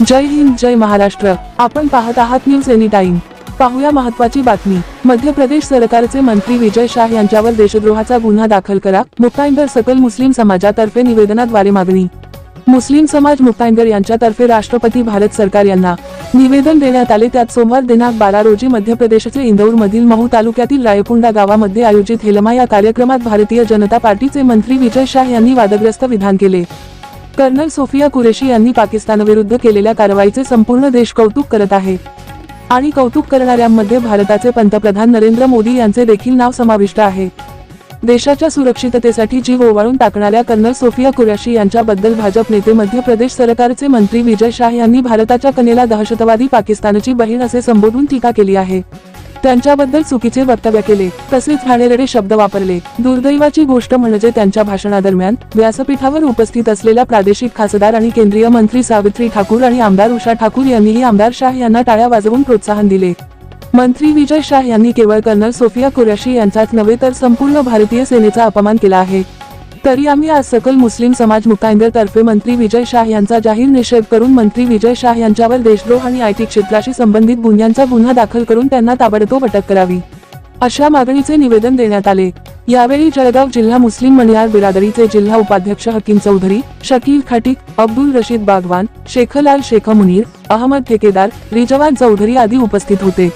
जय हिंद जय महाराष्ट्र. आपण पाहत आहात न्यूज एनी टाइम पाहूया महत्वाची बातमी. मध्य प्रदेश सरकारचे मंत्री विजय शाह यांच्यावर देशद्रोहाचा गुन्हा दाखल करा. मुक्ताईंदर सकल मुस्लिम समाजातर्फे निवेदनाद्वारे मागणी. मुस्लिम समाज मुक्ताईंदर यांच्यातर्फे राष्ट्रपती भारत सरकार यांना निवेदन देण्यात आले. त्यात सोमवार दिनांक बारा रोजी मध्य प्रदेशचे इंदौर मधील महू तालुक्यातील रायकुंडा गावामध्ये आयोजित हेलमा या कार्यक्रमात भारतीय जनता पार्टीचे मंत्री विजय शाह यांनी वादग्रस्त विधान केले. कर्नल सोफिया कुरेशी यांनी पाकिस्तानविरुद्ध केलेल्या कारवाईचे संपूर्ण देश कौतुक करत आहे. आणि कौतुक करणाऱ्यांमध्ये भारताचे पंतप्रधान नरेंद्र मोदी यांचे देखील नाव समाविष्ट आहे. देशाच्या सुरक्षिततेसाठी जीव ओवाळून टाकणाऱ्या कर्नल सोफिया कुरॅशी यांच्याबद्दल भाजप नेते मध्य प्रदेश सरकारचे मंत्री विजय शाह यांनी भारताच्या कनेला दहशतवादी पाकिस्तानची बहीण असे संबोधून टीका केली आहे. त्यांच्याबद्दल चुकीचे वक्तव्य केले तसेच घाणेरडे शब्द वापरले. दुर्दैवाची गोष्ट म्हणजे त्यांच्या भाषणादरम्यान व्यासपीठावर उपस्थित असलेल्या प्रादेशिक खासदार आणि केंद्रीय मंत्री सावित्री ठाकूर आणि आमदार उषा ठाकूर यांनीही आमदार शाह यांना टाळ्या वाजवून प्रोत्साहन दिले. मंत्री विजय शाह यांनी केवळ कर्नल सोफिया कुरॅशी यांचाच नव्हे तर संपूर्ण भारतीय सेनेचा अपमान केला आहे. तरी आम्ही आज सकल मुस्लिम समाज मुक्ताईंदर तर्फे मंत्री विजय शाह यांचा जाहीर निषेध करून मंत्री विजय शाह यांच्यावर देशद्रोह आणि आयटी क्षेत्राशी संबंधित गुन्ह्यांचा गुन्हा दाखल करून त्यांना ताबडतोब अटक करावी अशा मागणीचे निवेदन देण्यात आले. यावेळी जळगाव जिल्हा मुस्लिम मणियार बिरादरीचे जिल्हा उपाध्यक्ष हकीम चौधरी शकील खाटीक अब्दुल रशीद बागवान शेखलाल शेख मुनीर अहमद ठेकेदार रिजवान चौधरी आदी उपस्थित होते.